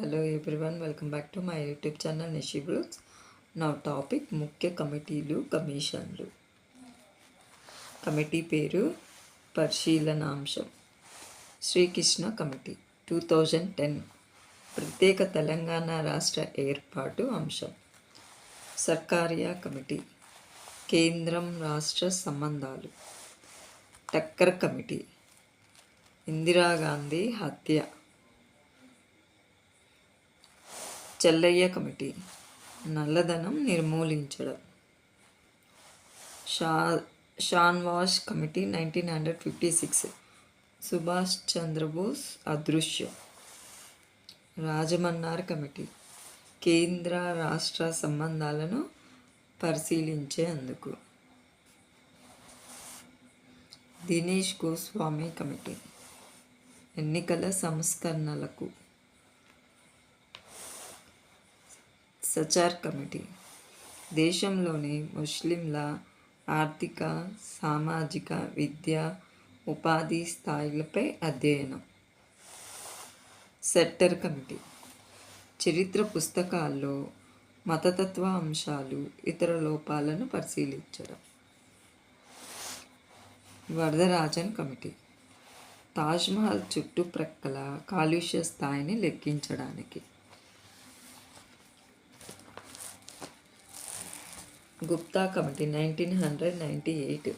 Hello everyone welcome back to my YouTube channel Nishi Brooks. నా topic ముఖ్య కమిటీలు కమిషన్లు కమిటీ పేరు పరిశీలనాంశం. Srikrishna committee two thousand ten ప్రత్యేక తెలంగాణ రాష్ట్ర ఏర్పాటు అంశం. సర్కారియా కమిటీ కేంద్రం రాష్ట్ర సంబంధాలు. టక్కర్ కమిటీ ఇందిరాగాంధీ హత్య. చెల్లయ్య కమిటీ. నల్లధనం నిర్మూలించడం. Shah Shahnawaz committee nineteen hundred fifty six. Subhash Chandra Bose అదృశ్యం. రాజమన్నార్ కమిటీ. కేంద్ర రాష్ట్ర సంబంధాలను పరిశీలించేందుకు దినేష్ గోస్వామి కమిటీ. ఎన్నికల సంస్కరణలకు సచార్ కమిటీ. దేశంలోని ముస్లింల ఆర్థిక సామాజిక విద్య ఉపాధి స్థాయిలపై అధ్యయనం. సెట్టర్ కమిటీ. చరిత్ర పుస్తకాల్లో మతతత్వ అంశాలు ఇతర లోపాలను పరిశీలించడం. వరదరాజన్ కమిటీ. తాజ్మహల్ చుట్టుప్రక్కల కాలుష్య స్థాయిని లెక్కించడానికి. Gupta committee nineteen hundred ninety eight.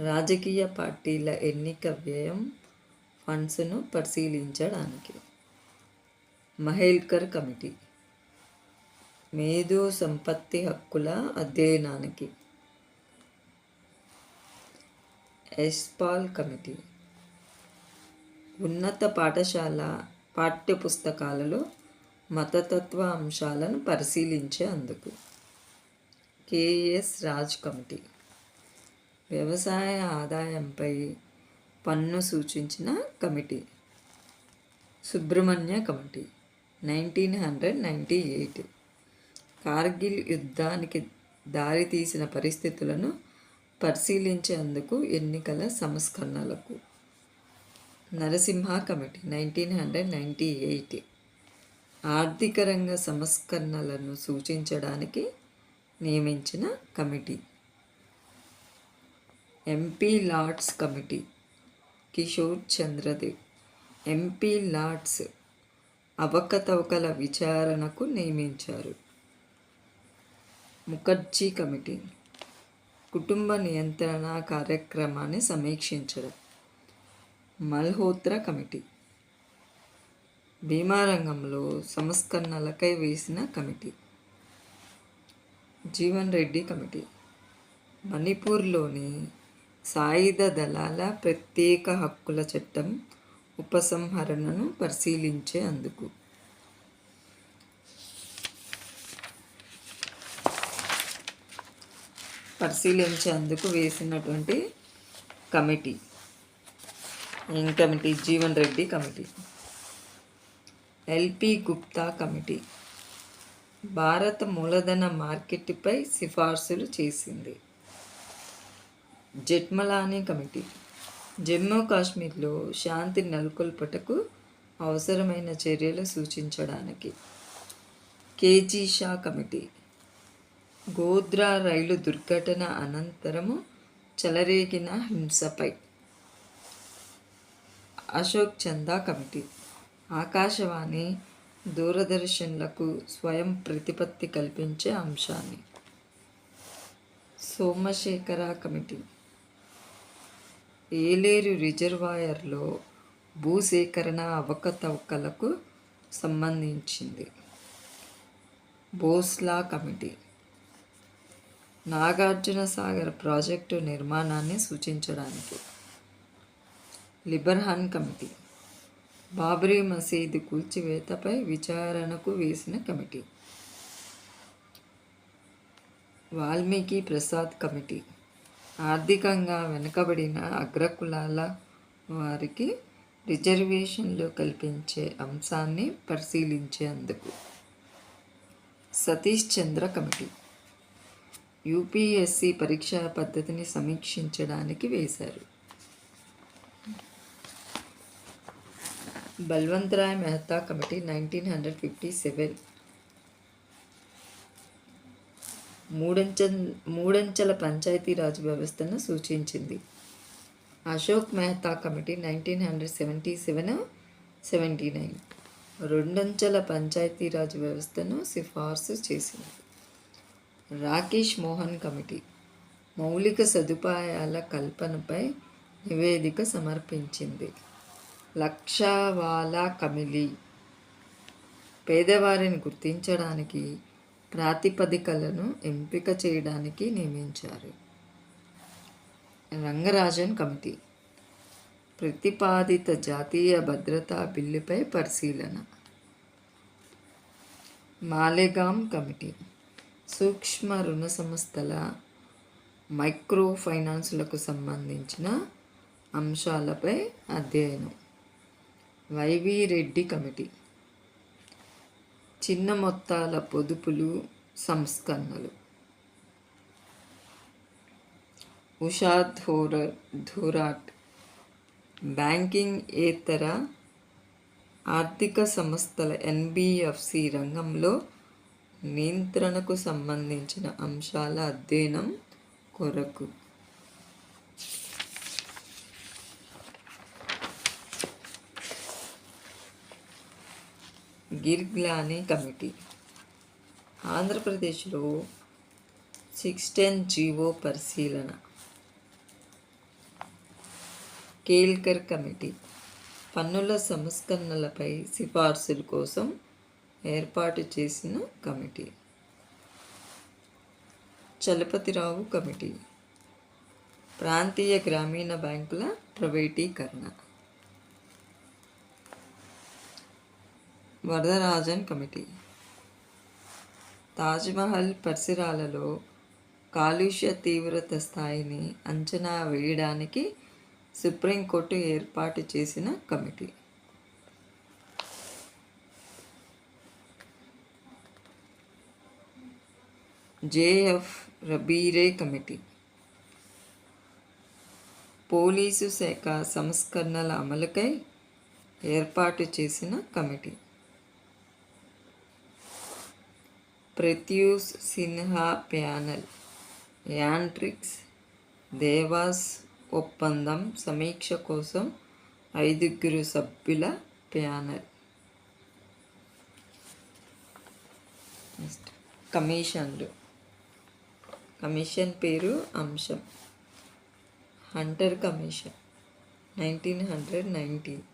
రాజకీయ పార్టీల ఎన్నిక వ్యయం ఫండ్స్ను పరిశీలించడానికి. మహేల్కర్ కమిటీ. మేధో సంపత్తి హక్కుల అధ్యయనానికి. ఎస్పాల్ కమిటీ. ఉన్నత పాఠశాల పాఠ్యపుస్తకాలలో మతతత్వ అంశాలను పరిశీలించే అందుకు కేఎస్ రాజ్ కమిటీ. వ్యవసాయ ఆదాయంపై పన్ను సూచించిన committee. Subrahmanya committee nineteen hundred ninety eight. Kargil యుద్ధానికి దారితీసిన పరిస్థితులను పరిశీలించేందుకు ఎన్నికల సంస్కరణలకు. Narasimha committee nineteen hundred ninety eight. ఆర్థిక రంగ సంస్కరణలను సూచించడానికి నియమించిన committee. MP LADS committee. Kishore Chandradev. MP LADS అవకతవకల విచారణకు నియమించారు. ముఖర్జీ కమిటీ. కుటుంబ నియంత్రణ కార్యక్రమాన్ని సమీక్షించడం. మల్హోత్రా కమిటీ. బీమా రంగంలో సంస్కరణలకై వేసిన కమిటీ. జీవన్ రెడ్డి కమిటీ. మణిపూర్లోని సాయుధ దళాల ప్రత్యేక హక్కుల చట్టం ఉపసంహరణను పరిశీలించే అందుకు. పరిశీలించేందుకు వేసినటువంటి కమిటీ. ఏం committee? Jeevan Reddy committee. LP Gupta committee. భారత మూలధన మార్కెట్పై సిఫార్సులు చేసింది. జెట్మలానీ కమిటీ. జమ్మూ కాశ్మీర్లో శాంతి నెలకొల్పటకు అవసరమైన చర్యలు సూచించడానికి. KG Shah committee. గోద్రా రైలు దుర్ఘటన అనంతరము చెలరేగిన హింసపై. అశోక్ చందా కమిటీ. ఆకాశవాణి దూరదర్శన్లకు స్వయం ప్రతిపత్తి కల్పించే అంశాన్ని. సోమశేఖర కమిటీ. ఏలేరు రిజర్వాయర్లో భూసేకరణ అవకతవకలకు సంబంధించింది. బోస్లా కమిటీ. నాగార్జున సాగర్ ప్రాజెక్టు నిర్మాణాన్ని సూచించడానికి. లిబర్హాన్ కమిటీ. బాబ్రీ మసీదు కూల్చివేతపై విచారణకు వేసిన కమిటీ. వాల్మీకి ప్రసాద్ కమిటీ. ఆర్థికంగా వెనుకబడిన అగ్రకులాల వారికి రిజర్వేషన్లు కల్పించే అంశాన్ని పరిశీలించేందుకు సతీష్ చంద్ర కమిటీ. యూపీఎస్సి పరీక్షా పద్ధతిని సమీక్షించడానికి వేశారు. Balwantrai Mehta committee nineteen hundred fifty seven. మూడంచె మూడంచెల పంచాయతీరాజ్ వ్యవస్థను సూచించింది. Ashok Mehta committee nineteen hundred seventy seven seventy nine. రెండంచెల Panchayati Raj వ్యవస్థను సిఫార్సు చేసింది. రాకేష్ మోహన్ కమిటీ మౌలిక సదుపాయాల కల్పనపై నివేదిక సమర్పించింది. లక్షవాల కమిలి పేదవారిని గుర్తించడానికి ప్రాతిపదికలను ఎంపిక చేయడానికి నియమించారు. రంగరాజన్ కమిటీ. ప్రతిపాదిత జాతీయ భద్రతా బిల్లుపై పరిశీలన. మాలెగాం కమిటీ. సూక్ష్మ రుణ సంస్థల మైక్రో ఫైనాన్సులకు సంబంధించిన అంశాలపై అధ్యయనం. YV Reddy committee. చిన్న మొత్తాల పొదుపులు సంస్కరణలు. ఉషా ధోర ధోరాట్. బ్యాంకింగ్ ఏతర ఆర్థిక సంస్థల ఎన్బిఎఫ్సి రంగంలో నియంత్రణకు సంబంధించిన అంశాల అధ్యయనం కొరకు. గిర్గ్లానీ కమిటీ. ఆంధ్రప్రదేశ్లో సిక్స్ టెన్ జీవో పరిశీలన. కేల్కర్ కమిటీ. పన్నుల సంస్కరణలపై సిఫార్సుల కోసం ఏర్పాటు చేసిన కమిటీ. చలపతిరావు కమిటీ. ప్రాంతీయ గ్రామీణ బ్యాంకుల ప్రైవేటీకరణ. వరదరాజన్ కమిటీ. తాజ్మహల్ పరిసరాలలో కాలుష్య తీవ్రత స్థాయిని అంచనా వేయడానికి సుప్రీంకోర్టు ఏర్పాటు చేసిన committee. JF Ribeiro committee. Police శాఖ సంస్కరణల అమలుకై ఏర్పాటు చేసిన కమిటీ. ప్రత్యూస్ సిన్హా ప్యానెల్ యాంట్రిక్స్ దేవాస్ ఒప్పందం సమీక్ష కోసం ఐదుగురు సభ్యుల ప్యానెల్ నెక్స్ట్ కమిషన్లు కమిషన్ పేరు అంశం Hunter commission nineteen hundred nineteen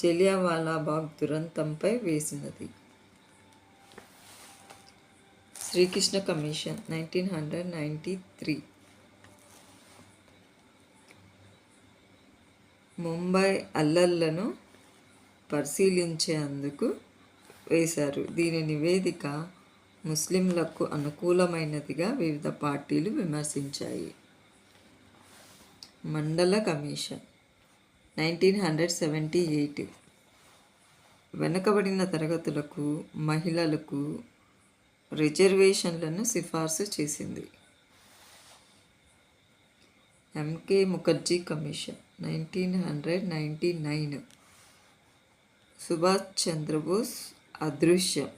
Jallianwala Bagh దురంతంపై వేసినది. Srikrishna commission nineteen hundred ninety three Mumbai అల్లర్లను పరిశీలించేందుకు వేశారు. దీని నివేదిక ముస్లింలకు అనుకూలమైనదిగా వివిధ పార్టీలు విమర్శించాయి. Mandal commission nineteen hundred seventy eight వెనుకబడిన తరగతులకు మహిళలకు రిజర్వేషన్లను సిఫార్సు చేసింది. MK Mukherjee commission nineteen hundred ninety nine Subhash Chandra Bose అదృశ్యం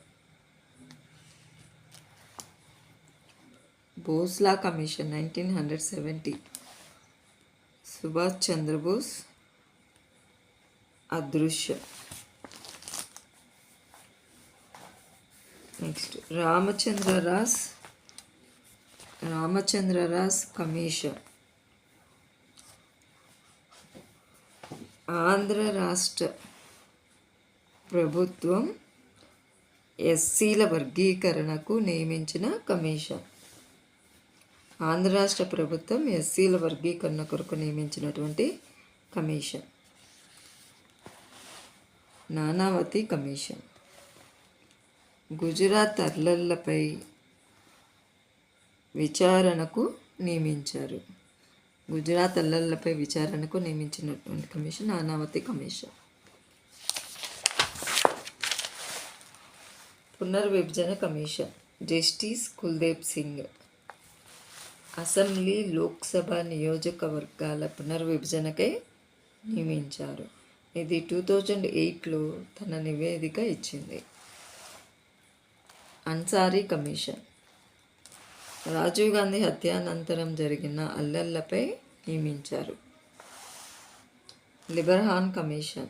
Bhosla commission nineteen hundred seventy Subhash Chandra Bose అదృశ్యం నెక్స్ట్ రామచంద్ర రాస్ రామచంద్ర రాస్ కమిషన్ ఆంధ్ర రాష్ట్ర ప్రభుత్వం ఎస్సీల వర్గీకరణకు నియమించిన కమిషన్ ఆంధ్ర రాష్ట్ర ప్రభుత్వం ఎస్సీల వర్గీకరణ కొరకు నియమించినటువంటి కమిషన్ నానావతి కమిషన్ గుజరాత్ అర్లర్లపై విచారణకు నియమించారు. గుజరాత్ అల్లర్లపై విచారణకు నియమించినటువంటి కమిషన్ అనావతి కమిషన్. పునర్విభజన commission. Justice Kuldip Singh. Assembly Lok Sabha నియోజకవర్గాల పునర్విభజనకై నియమించారు. ఇది టూ థౌజండ్ ఎయిట్లో తన నివేదిక ఇచ్చింది. అన్సారీ కమిషన్. రాజీవ్ గాంధీ హత్యానంతరం జరిగిన అల్లర్లపై నియమించారు. లిబర్హాన్ కమిషన్.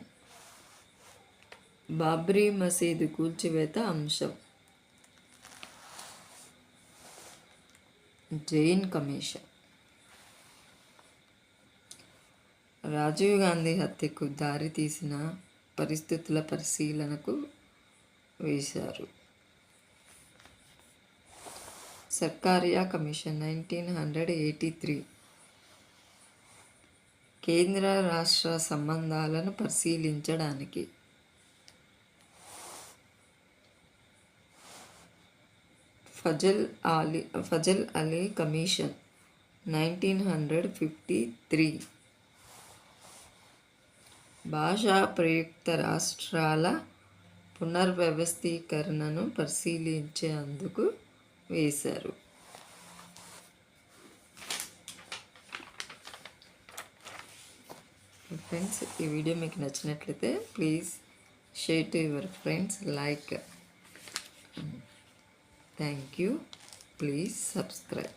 బాబ్రీ మసీదు కూల్చివేత అంశం. జైన్ కమిషన్. రాజీవ్ గాంధీ హత్యకు దారితీసిన పరిస్థితుల పరిశీలనకు వేశారు. Sarkaria commission nineteen hundred eighty three. కేంద్ర రాష్ట్ర సంబంధాలను పరిశీలించడానికి. Fazal Ali Fazal Ali commission nineteen hundred fifty three. భాషా ప్రయుక్త రాష్ట్రాల పునర్వ్యవస్థీకరణను పరిశీలించేందుకు వేశారు. ఫ్రెండ్స్ ఈ వీడియో మీకు నచ్చినట్లయితే please share to your friends like thank you please subscribe